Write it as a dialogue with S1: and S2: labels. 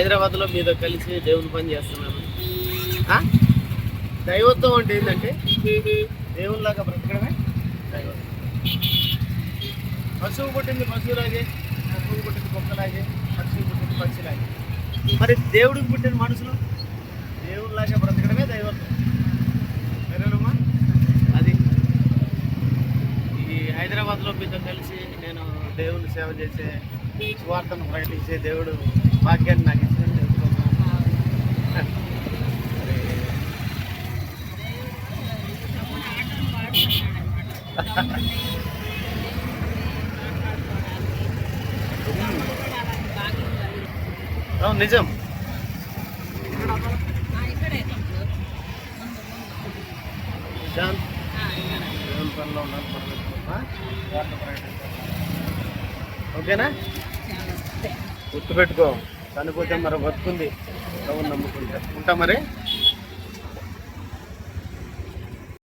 S1: హైదరాబాద్లో మీతో కలిసి దేవుని పని చేస్తున్నాను. దైవత్వం అంటే ఏంటంటే దేవునిలాగా బ్రతకడమే దైవత్వం పశువు పుట్టింది పశువులాగే పశువు పుట్టింది కుక్కలాగే పక్షులు పుట్టింది పక్షిలాగే. మరి దేవుడికి పుట్టిన మనుషులు దేవునిలాగా బ్రతకడమే దైవత్వం సరేనమ్మా? అది. ఈ హైదరాబాద్లో మీతో కలిసి నేను దేవుని సేవ చేసే స్వార్థను ప్రకటించే దేవుడు భాగ్యాన్ని నాకు ఇచ్చిన తెలుసుకున్నాను అవును నిజం. ఓకేనా? గుర్తుపెట్టుకో. చనిపోతే మరి బతుకుంది. ప్రభుని నమ్ముకుంటే. ఉంటా మరి?